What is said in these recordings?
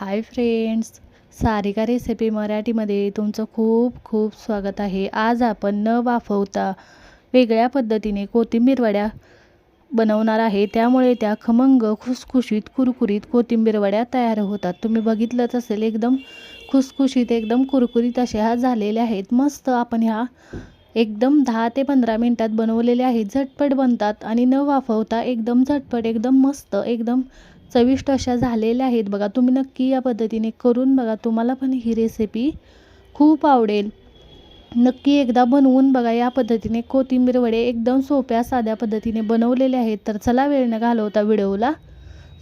Hi friends Sarika recipe मराठीमध्ये तुमचं खूप खूप स्वागत आहे. आज आपण न वाफवता वेगळ्या पद्धतीने कोथिंबीर वड्या बनवणार आहे. त्यामुळे त्या खमंग खुसखुशीत कुरकुरीत कोथिंबीर वड्या तयार होतात. तुम्ही बघितलंच असेल एकदम खुसखुशीत एकदम कुरकुरीत अशा ह्या झालेल्या आहेत. मस्त आपण ह्या एकदम दहा ते पंधरा मिनटात बनवलेले आहेत. झटपट बनतात आणि न वाफवता एकदम झटपट एकदम मस्त एकदम चविष्ट अशा झालेल्या आहेत. बघा तुम्ही नक्की या पद्धतीने करून बघा. तुम्हाला पण ही रेसिपी खूप आवडेल. नक्की एकदा बनवून बघा. या पद्धतीने कोथिंबीर वडे एकदम सोप्या साध्या पद्धतीने बनवलेले आहेत. तर चला वेळ न घालवता व्हिडिओला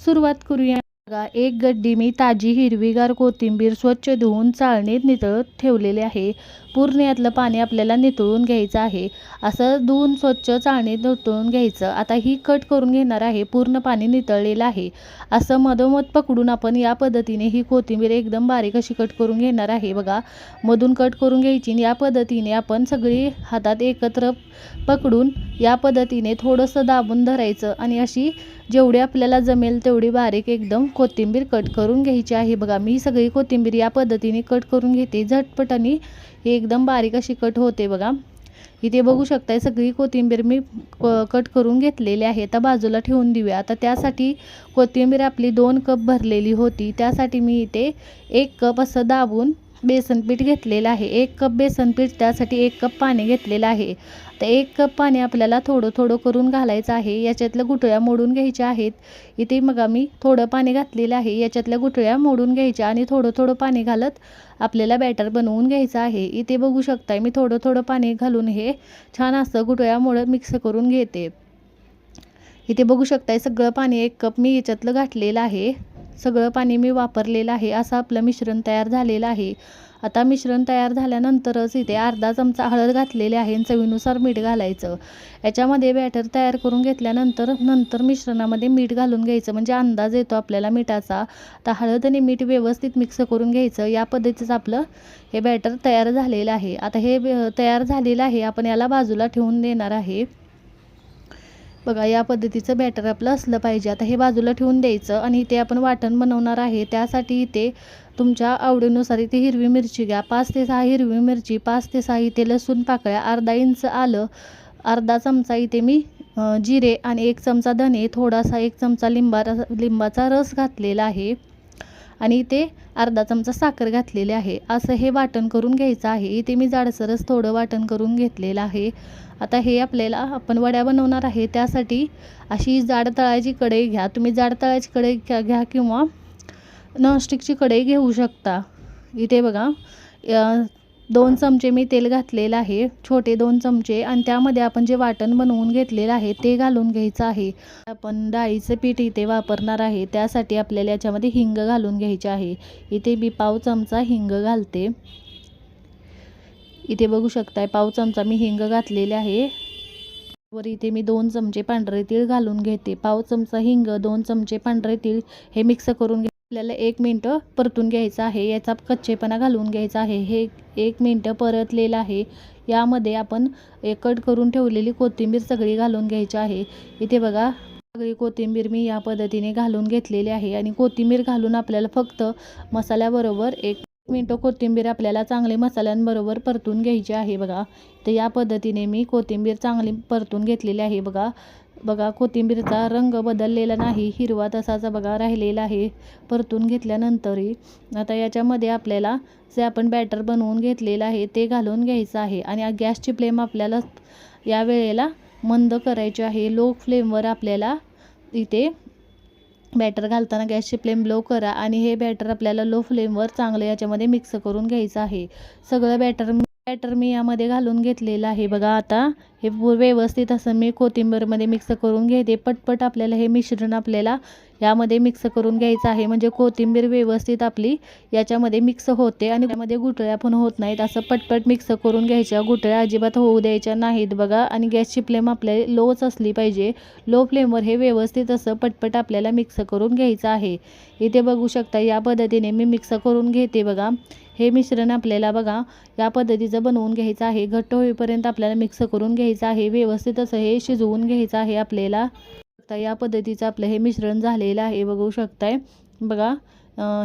सुरुवात करूया. बघा एक गड्डी मी ताजी हिरवीगार कोथिंबीर स्वच्छ धुवून चाळणीत नितळत ठेवलेले आहे. पूर्ण यातलं पाणी आपल्याला नितळून घ्यायचं आहे. असं धुवून स्वच्छ चाळणीत नितळून घ्यायचं. आता ही कट करून घेणार आहे. पूर्ण पाणी नितळलेलं आहे. असं मधोमध पकडून आपण या पद्धतीने ही कोथिंबीर एकदम बारीक अशी कट करून घेणार आहे. बघा मधून कट करून घ्यायची आणि या पद्धतीने आपण सगळी हातात एकत्र पकडून या पद्धतीने थोडंसं दाबून धरायचं आणि अशी जेवढी आपल्याला जमेल तेवढी बारीक एकदम कोथिंबीर कट करून घ्यायची आहे. बघा मी सगळी कोथिंबीर या पद्धतीने कट करून घेते. झटपट आणि ही एकदम बारीक अशी कट होते बघा. इथे बघू शकताय सगळी कोथिंबीर मी कट करून घेतलेली आहे. आता बाजूला ठेवून देऊया. आता त्यासाठी कोथिंबीर आपली दोन कप भरलेली होती. त्यासाठी मी इथे एक कप असं दाबून बेसनपीठ घेतलेलं आहे. एक कप बेसनपीठ त्यासाठी एक कप पाणी घेतलेलं आहे. तर एक कप पाणी आपल्याला थोडं थोडं करून घालायचं आहे. याच्यातल्या गुठळ्या मोडून घ्यायच्या आहेत. इथे मग आम्ही थोडं पाणी घातलेलं आहे. याच्यातल्या गुठळ्या मोडून घ्यायच्या आणि थोडं थोडं पाणी घालत आपल्याला बॅटर बनवून घ्यायचं आहे. इथे बघू शकताय मी थोडं थोडं पाणी घालून हे छान असं गुठळ्या मोडत मिक्स करून घेते. इथे बघू शकताय सगळं पाणी एक कप मी याच्यातलं घातलेलं आहे. सगळं पाणी मी वापरलेलं आहे असं आपलं मिश्रण तयार झालेलं आहे. आता मिश्रण तयार झाल्यानंतरच इथे अर्धा चमचा हळद घातलेली आहे आणि चवीनुसार मीठ घालायचं. याच्यामध्ये बॅटर तयार करून घेतल्यानंतर नंतर मिश्रणामध्ये मीठ घालून घ्यायचं. म्हणजे अंदाज येतो आपल्याला मिठाचा. तर हळद आणि मीठ व्यवस्थित मिक्स करून घ्यायचं. या पद्धतीचं आपलं हे बॅटर तयार झालेलं आहे. आता हे तयार झालेलं आहे. आपण याला बाजूला ठेवून देणार आहे. बघा या पद्धतीचं बॅटर आपलं असलं पाहिजे. आता हे बाजूला ठेवून द्यायचं आणि इथे आपण वाटण बनवणार आहे. त्यासाठी इथे तुमच्या आवडीनुसार इथे हिरवी मिरची घ्या. पाच ते सहा हिरवी मिरची पाच ते सहा इथे लसूण पाकळ्या अर्धा इंच आलं अर्धा चमचा इथे मी जिरे आणि एक चमचा धने थोडासा एक चमचा लिंबा लिंबाचा रस घातलेला आहे. आणि इथे अर्धा चमचा साखर घातलेली आहे. असं हे वाटण करून घ्यायचं आहे. इथे मी जाडसरच थोडं वाटण करून घेतलेलं आहे. आता हे आपल्याला आपण वड्या बनवणार आहे. त्यासाठी अशी जाड तळाची कढई घ्या. तुम्ही जाड तळाची कढई घ्या किंवा नॉनस्टिकची कढई घेऊ शकता. इथे बघा दोन चमचे मी तेल घातलेलं आहे छोटे दोन चमचे आणि त्यामध्ये आपण जे वाटण बनवून घेतलेलं आहे ते घालून घ्यायचं आहे. आपण डाळीचं पीठ इथे वापरणार आहे त्यासाठी आपल्याला याच्यामध्ये हिंग घालून घ्यायचे आहे. इथे मी पाव चमचा हिंग घालते. इथे बघू शकताय पाव चमचा मी हिंग घातलेले आहे. वर इथे मी दोन चमचे पांढरे तीळ घालून घेते. पाव चमचा हिंग दोन चमचे पांढरे तीळ हे मिक्स करून घे आपल्याला एक मिनटं परतून घ्यायचं आहे याचा कच्चेपणा घालून घ्यायचा आहे. हे एक मिनटं परतलेलं आहे. यामध्ये आपण कट करून ठेवलेली कोथिंबीर सगळी घालून घ्यायची आहे. इथे बघा सगळी कोथिंबीर मी या पद्धतीने घालून घेतलेली आहे आणि कोथिंबीर घालून आपल्याला फक्त मसाल्याबरोबर एक मिनटं कोथिंबीर आपल्याला चांगले मसाल्यांबरोबर परतून घ्यायची आहे बघा. तर या पद्धतीने मी कोथिंबीर चांगली परतून घेतलेली आहे बघा. बघा कोथिंबीरचा रंग बदललेला नाही हिरवा तसाचा बघा राहिलेला आहे. परतून घेतल्यानंतरही आता याच्यामध्ये आपल्याला जे आपण बॅटर बनवून घेतलेलं आहे ते घालून घ्यायचं आहे. आणि गॅसची फ्लेम आपल्याला या वेळेला मंद करायची आहे. लो फ्लेमवर आपल्याला इथे बॅटर घालताना गॅसची फ्लेम लो करा. आणि हे बॅटर आपल्याला लो फ्लेमवर चांगलं याच्यामध्ये मिक्स करून घ्यायचं आहे. सगळं बॅटर बॅटर मी यामध्ये घालून घेतलेलं आहे. बघा आता हे व्यवस्थित असं मी कोथिंबीरमध्ये मिक्स करून घेते. पटपट आपल्याला हे मिश्रण आपल्याला यामध्ये मिक्स करून घ्यायचं आहे. म्हणजे कोथिंबीर व्यवस्थित आपली याच्यामध्ये मिक्स होते आणि त्यामध्ये गुटळ्या पण होत नाहीत. असं पटपट मिक्स करून घ्यायच्या. गुटळ्या अजिबात होऊ द्यायच्या नाहीत बघा. आणि गॅसची फ्लेम आपल्या लोच असली पाहिजे. लो फ्लेमवर हे व्यवस्थित असं पटपट आपल्याला मिक्स करून घ्यायचं आहे. इथे बघू शकता या पद्धतीने मी मिक्स करून घेते बघा. हे मिश्रण आपल्याला बघा या पद्धतीचं बनवून घ्यायचं आहे. घट्ट होईपर्यंत आपल्याला मिक्स करून घ्यायचं आहे. व्यवस्थित असं हे शिजवून घ्यायचं आहे आपल्याला. या पद्धतीचं आपलं हे मिश्रण झालेलं आहे बघू शकताय. बघा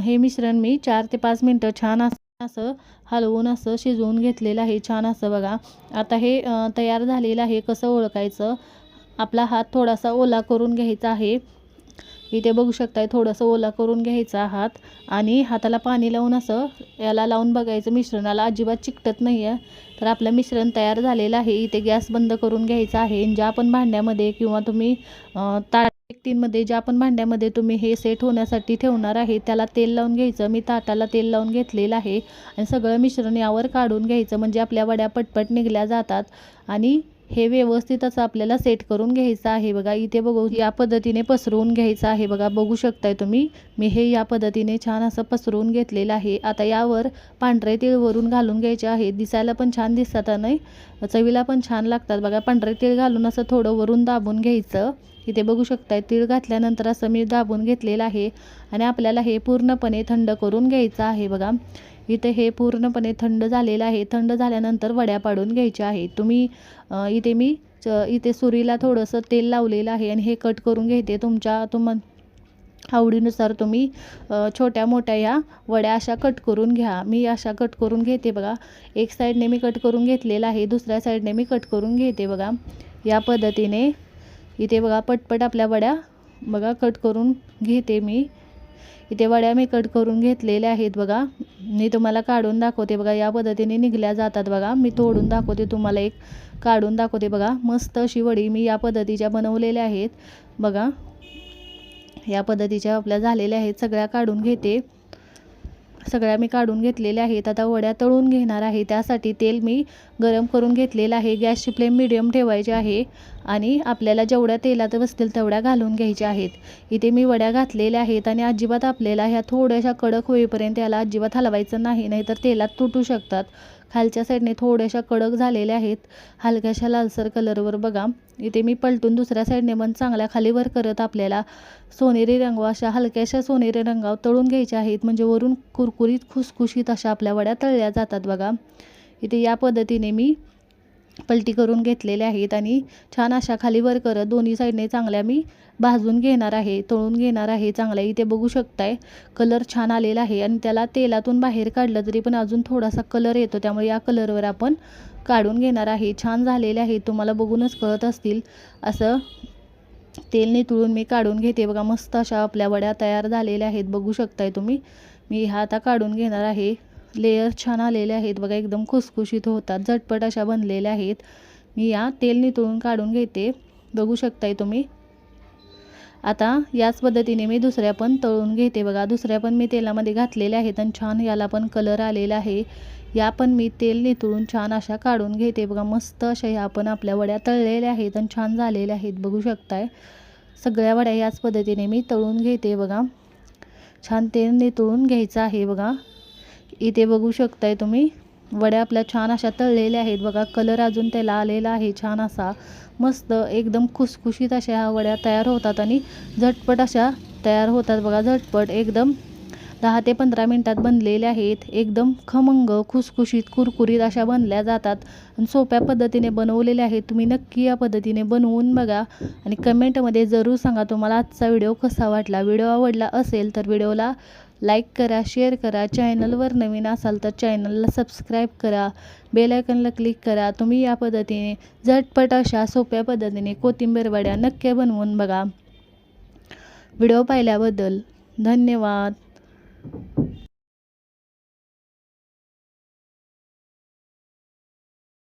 हे मिश्रण मी चार ते पाच मिनटं छान असं असं हलवून असं शिजवून घेतलेलं आहे. छान असं बघा. आता हे तयार झालेलं आहे कसं ओळखायचं? आपला हात थोडासा ओला करून घ्यायचा आहे. इथे बघू शकताय थोडंसं ओला करून घ्यायचा हात आणि हाताला पाणी लावून असं याला लावून बघायचं. मिश्रणाला अजिबात चिकटत नाही आहे तर आपलं मिश्रण तयार झालेलं आहे. इथे गॅस बंद करून घ्यायचा आहे. ज्या पण भांड्यामध्ये किंवा तुम्ही अं, ताट व्यक्तींमध्ये ज्या पण भांड्यामध्ये तुम्ही हे सेट होण्यासाठी ठेवणार आहे त्याला तेल लावून घ्यायचं. मी ताटाला तेल लावून घेतलेलं आहे. आणि सगळं मिश्रण यावर काढून घ्यायचं. म्हणजे आपल्या वड्या पटपट निघल्या जातात. आणि हे व्यवस्थित असं आपल्याला सेट करून घ्यायचं आहे बघा. इथे बघू या पद्धतीने पसरवून घ्यायचं आहे बघा. बघू शकताय तुम्ही. मी हे या पद्धतीने छान असं पसरवून घेतलेलं आहे. आता यावर पांढरे तीळ वरून घालून घ्यायचे आहे. दिसायला पण छान दिसतात नाही चवीला पण छान लागतात बघा. पांढरे तीळ घालून असं थोडं वरून दाबून घ्यायचं. इथे बघू शकताय तीळ घातल्यानंतर असं मी दाबून घेतलेलं आहे. आणि आपल्याला हे पूर्णपणे थंड करून घ्यायचं आहे बघा. इथे हे पूर्णपणे थंड झालेलं आहे. थंड झाल्यानंतर वड्या पाडून घ्यायच्या आहे तुम्ही इथे मी च- इथे सुरीला थोडंसं तेल लावलेलं आहे आणि हे कट करून घेते. तुमच्या तुम आवडीनुसार तुम्ही छोट्या मोठ्या या वड्या अशा कट करून घ्या. मी अशा कट करून घेते बघा. एक साईडने मी कट करून घेतलेला आहे. दुसऱ्या साईडने मी कट करून घेते बघा. या पद्धतीने इथे बघा पटपट आपल्या वड्या बघा कट करून घेते मी. इथे वड्या मी कट करून घेतलेल्या आहेत बघा. मी तुम्हाला काढून दाखवते बघा. या पद्धतीने निघल्या जातात बघा. मी तोडून दाखवते तुम्हाला एक. काढून दाखवते बघा. मस्त अशी वडी मी या पद्धतीच्या बनवलेल्या आहेत. बघा. या पद्धतीच्या आपल्या झालेल्या आहेत. सगळ्या काढून घेते. सगळ्या मी काढून घेतलेल्या आहेत. आता वड्या तळून घेणार आहे. त्यासाठी तेल मी गरम करून घेतलेलं आहे. गॅसची फ्लेम मिडियम ठेवायची आहे आणि आपल्याला जेवढ्या तेलात बसतील तेवढ्या घालून घ्यायच्या आहेत. इथे मी वड्या घातलेल्या आहेत आणि अजिबात आपल्याला ह्या थोड्याशा कडक होईपर्यंत याला अजिबात हलवायचं नाही नाहीतर तेलात तुटू शकतात. खालच्या साईडने थोड्याशा कडक झालेल्या आहेत. हलक्याशा लालसर कलरवर बघा. इथे मी पलटून दुसऱ्या साईडने पण चांगल्या खालीवर करत आपल्याला सोनेरी रंग अशा हलक्याशा सोनेरी रंगावर तळून घ्यायच्या आहेत. म्हणजे वरून कुरकुरीत खुसखुशीत अशा आपल्या वड्या तळल्या जातात बघा. इथे या पद्धतीने मी पलटी करून घेतलेल्या आहेत आणि छान अशा खाली वर करत दोन्ही साईडने चांगल्या मी भाजून घेणार आहे तळून घेणार आहे चांगल्या इथे बघू शकताय. कलर छान आलेला आहे आणि त्याला तेलातून बाहेर काढलं तरी पण अजून थोडासा कलर येतो त्यामुळे या कलरवर आपण काढून घेणार आहे. छान झालेले आहे तुम्हाला बघूनच कळत असतील. असं तेल नितळून मी काढून घेते बघा मस्त अशा आपल्या वड्या तयार झालेल्या आहेत बघू शकताय तुम्ही. मी ह्या आता काढून घेणार आहे. लेयर छान आलेले आहेत. बघा एकदम खुसखुशीत होतात. झटपट अशा बनलेल्या आहेत. मी या तेल नितळून काढून घेते. बघू शकताय तुम्ही. आता याच पद्धतीने मी दुसऱ्या पण तळून घेते. बघा दुसऱ्या पण मी तेलामध्ये घातलेल्या आहेत आणि छान याला पण कलर आलेला आहे. या पण मी तेल नितळून छान अशा काढून घेते. बघा मस्त अशा ह्या पण आपल्या वड्या तळलेल्या आहेत आणि छान झालेल्या आहेत. बघू शकताय. सगळ्या वड्या याच पद्धतीने मी तळून घेते. बघा छान तेल नितळून घ्यायचं आहे. बघा इथे बघू शकताय तुम्ही. वड्या आपल्या छान अशा तळलेल्या आहेत बघा. कलर अजून त्याला आलेला आहे छान असा. मस्त एकदम खुसखुशीत अशा ह्या वड्या तयार होतात आणि झटपट अशा तयार होतात बघा. झटपट एकदम दहा ते पंधरा मिनटात बनलेल्या आहेत. एकदम खमंग खुसखुशीत कुरकुरीत अशा बनल्या जातात. आणि सोप्या पद्धतीने बनवलेल्या आहेत. तुम्ही नक्की या पद्धतीने बनवून बघा. आणि कमेंटमध्ये जरूर सांगा तुम्हाला आजचा व्हिडिओ कसा वाटला. व्हिडिओ आवडला असेल तर व्हिडिओला लाईक करा शेअर करा. चॅनलवर नवीन असाल तर चॅनलला सबस्क्राईब करा. बेलायकनला क्लिक करा. तुम्ही या पद्धतीने झटपट अशा सोप्या पद्धतीने कोथिंबीर वड्या नक्की बनवून बघा. व्हिडिओ पाहिल्याबद्दल धन्यवाद.